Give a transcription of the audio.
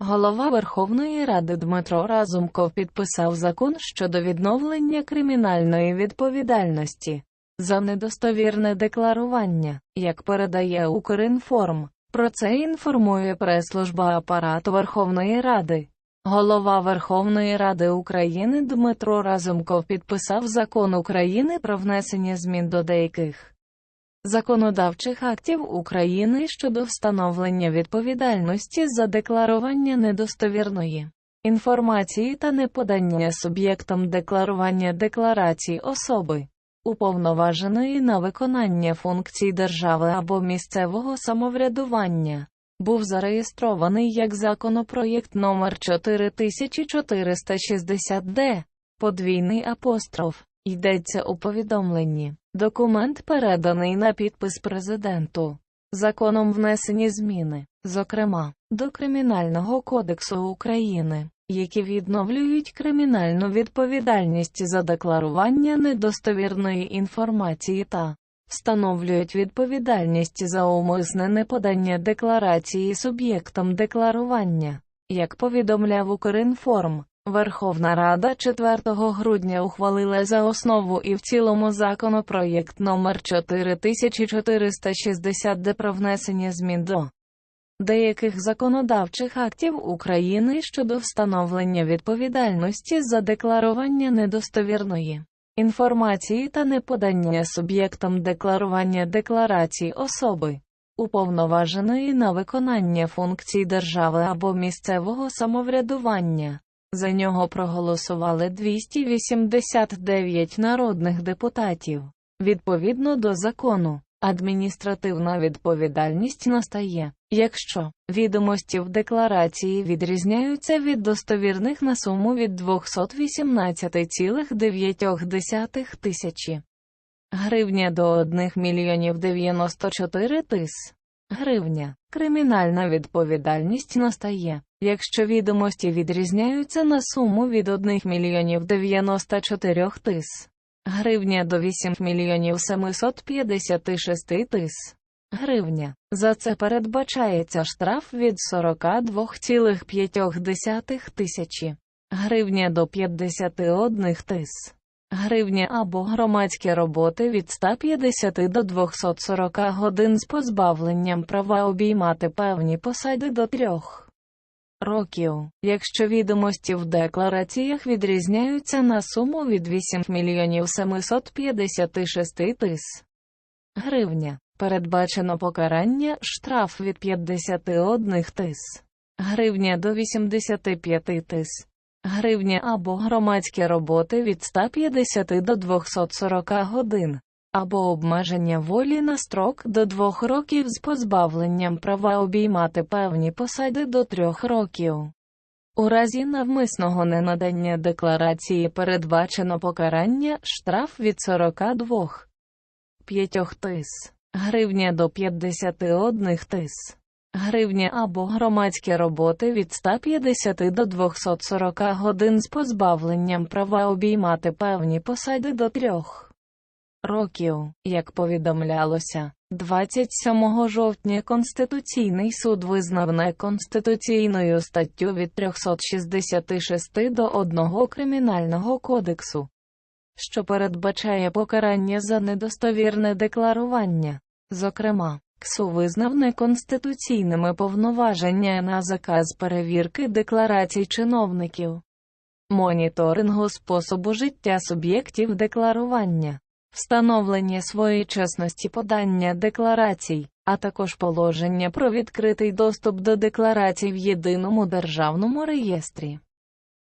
Голова Верховної Ради Дмитро Разумков підписав закон щодо відновлення кримінальної відповідальності за недостовірне декларування, як передає Укрінформ. Про це інформує прес-служба апарату Верховної Ради. Голова Верховної Ради України Дмитро Разумков підписав закон України про внесення змін до деяких законодавчих актів України щодо встановлення відповідальності за декларування недостовірної інформації та неподання суб'єктом декларування декларацій особи, уповноваженої на виконання функцій держави або місцевого самоврядування. Був зареєстрований як законопроєкт номер 4460-д, подвійний апостроф, йдеться у повідомленні. Документ переданий на підпис президенту. Законом внесені зміни, зокрема, до Кримінального кодексу України, які відновлюють кримінальну відповідальність за декларування недостовірної інформації та встановлюють відповідальність за умисне неподання декларації суб'єктом декларування. Як повідомляв Укрінформ, Верховна Рада 4 грудня ухвалила за основу і в цілому законопроєкт номер 4460 де про внесення змін до деяких законодавчих актів України щодо встановлення відповідальності за декларування недостовірної інформації та неподання суб'єктом декларування декларацій особи, уповноваженої на виконання функцій держави або місцевого самоврядування. За нього проголосували 289 народних депутатів. Відповідно до закону, адміністративна відповідальність настає, якщо відомості в декларації відрізняються від достовірних на суму від 218,9 тисячі гривня до 1 мільйонів 94 тис. Гривня. Кримінальна відповідальність настає, якщо відомості відрізняються на суму від 1 мільйонів 94 тис. Гривня до 8 мільйонів 756 тис. Гривня. За це передбачається штраф від 42,5 тисячі гривня до 51 тис. Гривня або громадські роботи від 150 до 240 годин з позбавленням права обіймати певні посади до 3 років, якщо відомості в деклараціях відрізняються на суму від 8 мільйонів 756 тис. Гривня. Передбачено покарання штраф від 51 тис. Гривня до 85 тис. Гривня або громадські роботи від 150 до 240 годин, або обмеження волі на строк до 2 років з позбавленням права обіймати певні посади до 3 років. У разі навмисного ненадання декларації передбачено покарання штраф від 42 5 тис. Гривня до 51 тис. Гривня або громадські роботи від 150 до 240 годин з позбавленням права обіймати певні посади до 3 років, як повідомлялося. 27 жовтня Конституційний суд визнав неконституційною статтю від 366 до 1 Кримінального кодексу, що передбачає покарання за недостовірне декларування. Зокрема, КСУ визнав неконституційними повноваження на заказ перевірки декларацій чиновників, моніторингу способу життя суб'єктів декларування, встановлення своєчасності подання декларацій, а також положення про відкритий доступ до декларацій в єдиному державному реєстрі.